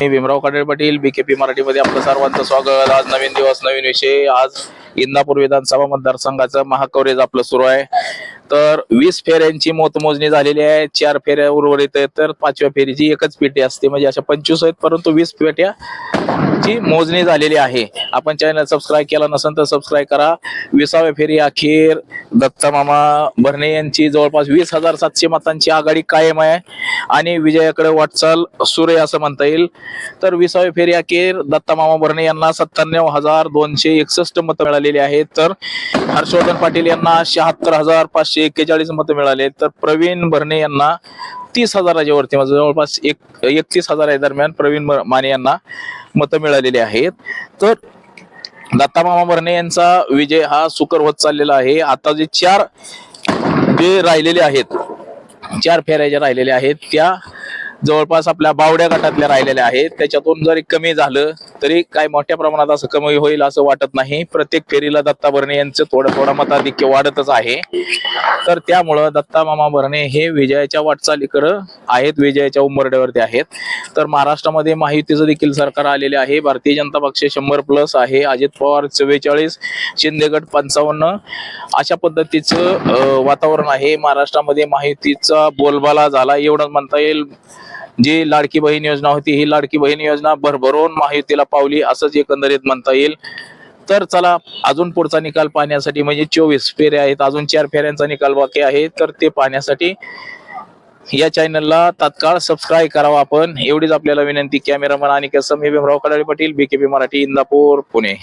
मी Bhimrao Kadel Patil BKP मराठीमध्ये आपलं सर्वांचं स्वागत. आज नवीन दिवस नवीन विषय. आज इंदापूर विधानसभा मतदारसंघाचं महाकवरेज आपलं सुरू आहे. तर वीस फेऱ्यांची मतमोजणी झालेली आहे. चार फेऱ्या उर्वरित आहेत तर पाचव्या फेरीची एकच पेटी असते. म्हणजे अशा पंचवीस आहेत परंतु वीस पेट्या ची मोजणी झालेली आहे. आपण चॅनल सबस्क्राईब केला नसेल तर सबस्क्राईब करा. विसाव्या फेरी अखेर दत्ता मामा भरणे यांची जवळपास वीस हजार सातशे मतांची आघाडी कायम आहे. आणि विजयाकडे वाटचाल सुरू आहे असं म्हणता येईल. तर विसाव्या फेरी अखेर दत्ता मामा भरणे यांना सत्त्याण्णव हजार दोनशे एकसष्ट मतं मिळालेली आहेत. तर हर्षवर्धन पाटील यांना शहात्तर हजार पाचशे एक्केचाळीस मतं मिळाले तर प्रवीण भरणे यांना तीस हजाराच्या वरती म्हणजे जवळपास एक एकतीस हजारा दरम्यान प्रवीण ब- माने यांना मतं मिळालेली आहेत. तर दत्ता मामा भरणे यांचा विजय हा सुकर होत चाललेला आहे. आता जे चार जे राहिलेले आहेत चार फेऱ्या ज्या राहिलेल्या आहेत त्या जवळपास आपल्या बावड्या गटातल्या राहिलेल्या आहेत. त्याच्यातून जरी कमी झालं तरी काय मोठ्या प्रमाणात असं कमी होईल असं वाटत नाही. प्रत्येक फेरीला दत्ता भरणे यांचं थोडं थोडं मताधिक्य वाढतच आहे. तर त्यामुळं दत्ता मामा भरणे हे विजयाच्या वाटचालीकडं आहेत. विजयाच्या उंबरड्यावरती आहेत. तर महाराष्ट्रामध्ये महायुतीचं देखील सरकार आलेले आहे. भारतीय जनता पक्ष शंभर प्लस आहे. अजित पवार चव्वेचाळीस शिंदे गट पंचावन्न. अशा पद्धतीचं वातावरण आहे. महाराष्ट्रामध्ये महायुतीचा बोलबाला झाला. एवढं म्हणता येईल. जी लाडकी बहीण योजना होती ही लाडकी बहीण योजना भरभरून महायुतीला पावली असंच एकंदरीत म्हणता येईल. तर चला अजून पुढचा निकाल पाहण्यासाठी म्हणजे चोवीस फेऱ्या आहेत अजून चार फेऱ्यांचा निकाल बाकी आहे तर ते पाहण्यासाठी या चॅनलला तात्काळ सबस्क्राईब करावा आपण. एवढीच आपल्याला विनंती कॅमेरामन आणि कसम हे भीमराव कडाळे पाटील बीकेपी मराठी इंदापूर पुणे.